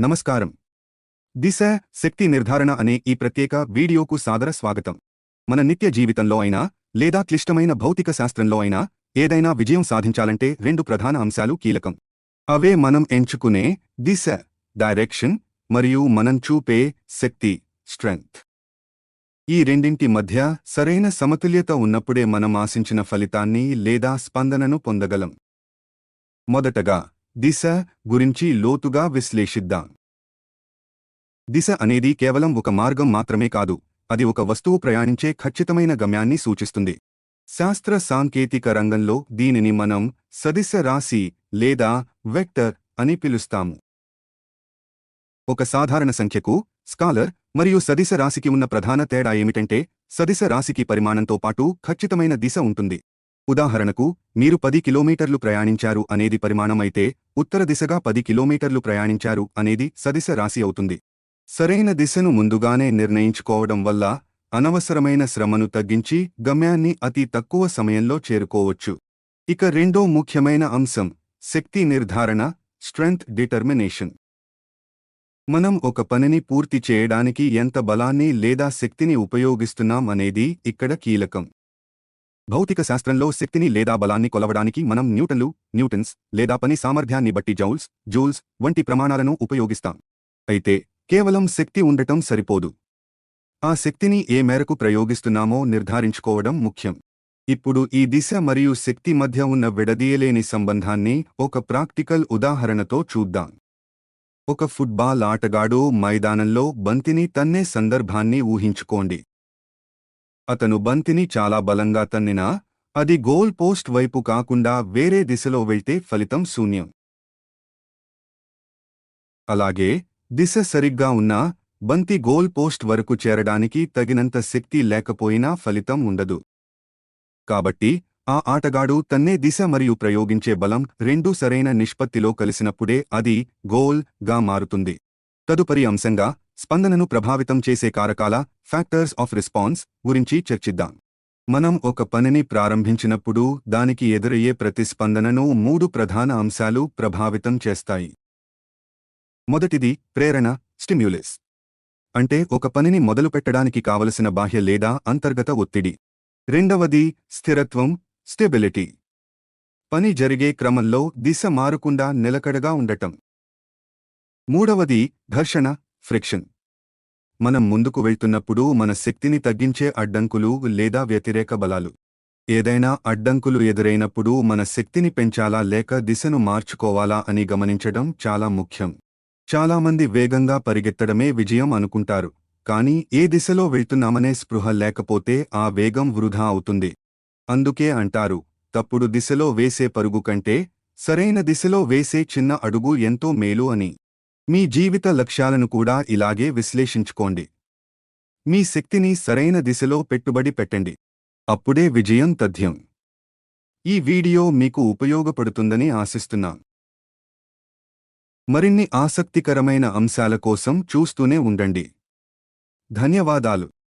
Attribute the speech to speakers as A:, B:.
A: నమస్కారం. దిశ శక్తి నిర్ధారణ అనే ఈ ప్రత్యేక వీడియోకు సాదర స్వాగతం. మన నిత్య జీవితంలో అయినా లేదా క్లిష్టమైన భౌతిక శాస్త్రంలో అయినా ఏదైనా విజయం సాధించాలంటే రెండు ప్రధాన అంశాలు కీలకం. అవే మనం ఎంచుకునే దిశ డైరెక్షన్ మరియు మనం చూపే శక్తి స్ట్రెంగ్త్. ఈ రెండింటి మధ్య సరైన సమతుల్యత ఉన్నప్పుడే మనం ఆశించిన ఫలితాన్ని లేదా స్పందనను పొందగలం. మొదటగా దిశ గురించి లోతుగా విశ్లేషిద్దాం. దిశ అనేది కేవలం ఒక మార్గం మాత్రమే కాదు అది ఒక వస్తువు ప్రయాణించే ఖచ్చితమైన గమ్యాన్ని సూచిస్తుంది. శాస్త్ర సాంకేతిక రంగంలో దీనిని మనం సదిశ రాశి లేదా వెక్టర్ అని పిలుస్తాము. ఒక సాధారణ సంఖ్యకు స్కాలర్ మరియు సదిశ రాశికి ఉన్న ప్రధాన తేడా ఏమిటంటే సదిశ రాశికి పరిమాణంతో పాటు ఖచ్చితమైన దిశ ఉంటుంది. ఉదాహరణకు మీరు పది కిలోమీటర్లు ప్రయాణించారు అనేది పరిమాణమైతే ఉత్తర దిశగా పది కిలోమీటర్లు ప్రయాణించారు అనేది సదిశ రాశి అవుతుంది. సరైన దిశను ముందుగానే నిర్ణయించుకోవడం వల్ల అనవసరమైన శ్రమను తగ్గించి గమ్యాన్ని అతి తక్కువ సమయంలో చేరుకోవచ్చు. ఇక రెండో ముఖ్యమైన అంశం శక్తి నిర్ధారణ స్ట్రెంగ్త్ డిటర్మినేషన్. మనం ఒక పనిని పూర్తి చేయడానికి ఎంత బలాన్ని లేదా శక్తిని ఉపయోగిస్తున్నాం అనేది ఇక్కడ కీలకం. భౌతిక శాస్త్రంలో శక్తిని లేదా బలాన్ని కొలవడానికి మనం న్యూటన్లు న్యూటన్స్ లేదా పని సామర్థ్యాన్ని బట్టి జౌల్స్ జూల్స్ వంటి ప్రమాణాలను ఉపయోగిస్తాం. అయితే కేవలం శక్తి ఉండటం సరిపోదు. ఆ శక్తిని ఏ మేరకు ప్రయోగిస్తున్నామో నిర్ధారించుకోవడం ముఖ్యం. ఇప్పుడు ఈ దిశ మరియు శక్తి మధ్య ఉన్న విడదీయలేని సంబంధాన్ని ఒక ప్రాక్టికల్ ఉదాహరణతో చూద్దాం. ఒక ఫుట్బాల్ ఆటగాడు మైదానంలో బంతిని తన్నే సందర్భాన్ని ఊహించుకోండి. అతను బంతిని చాలా బలంగా తన్నినా అది గోల్ పోస్ట్ వైపు కాకుండా వేరే దిశలో వెళ్తే ఫలితం శూన్యం. అలాగే దిశ సరిగ్గా ఉన్నా బంతి గోల్ పోస్ట్ వరకు చేరడానికి తగినంత శక్తి లేకపోయినా ఫలితం ఉండదు. కాబట్టి ఆ ఆటగాడు తన్నే దిశ మరియు ప్రయోగించే బలం రెండూ సరైన నిష్పత్తిలో కలిసినప్పుడే అది గోల్గా మారుతుంది. తదుపరి అంశంగా స్పందనను ప్రభావితం చేసే కారకాల ఫ్యాక్టర్స్ ఆఫ్ రెస్పాన్స్ గురించి చర్చిద్దాం. మనం ఒక పనిని ప్రారంభించినప్పుడు దానికి ఎదురయ్యే ప్రతిస్పందనను మూడు ప్రధాన అంశాలు ప్రభావితం చేస్తాయి. మొదటిది ప్రేరణ స్టిమ్యులిస్. అంటే ఒక పనిని మొదలుపెట్టడానికి కావలసిన బాహ్య లేదా అంతర్గత ఒత్తిడి. రెండవది స్థిరత్వం స్టెబిలిటీ. పని జరిగే క్రమంలో దిశ మారకుండా నిలకడగా ఉండటం. మూడవది ఘర్షణ ఫ్రిక్షన్. మనం ముందుకు వెళ్తున్నప్పుడు మన శక్తిని తగ్గించే అడ్డంకులు లేదా వ్యతిరేక బలాలు. ఏదైనా అడ్డంకులు ఎదురైనప్పుడు మన శక్తిని పెంచాలా లేక దిశను మార్చుకోవాలా అని గమనించడం చాలా ముఖ్యం. చాలామంది వేగంగా పరిగెత్తడమే విజయం అనుకుంటారు. కానీ ఏ దిశలో వెళ్తున్నామనే స్పృహ లేకపోతే ఆ వేగం వృధా అవుతుంది. అందుకే అంటారు తప్పుడు దిశలో వేసే పరుగు కంటే సరైన దిశలో వేసే చిన్న అడుగు ఎంతో మేలు అని. మీ జీవిత లక్ష్యాలను కూడా ఇలాగే విశ్లేషించుకోండి. మీ శక్తిని సరైన దిశలో పెట్టుబడి పెట్టండి. అప్పుడే విజయం తథ్యం. ఈ వీడియో మీకు ఉపయోగపడుతుందని ఆశిస్తున్నాం. మరిన్ని ఆసక్తికరమైన అంశాల కోసం చూస్తూనే ఉండండి. ధన్యవాదాలు.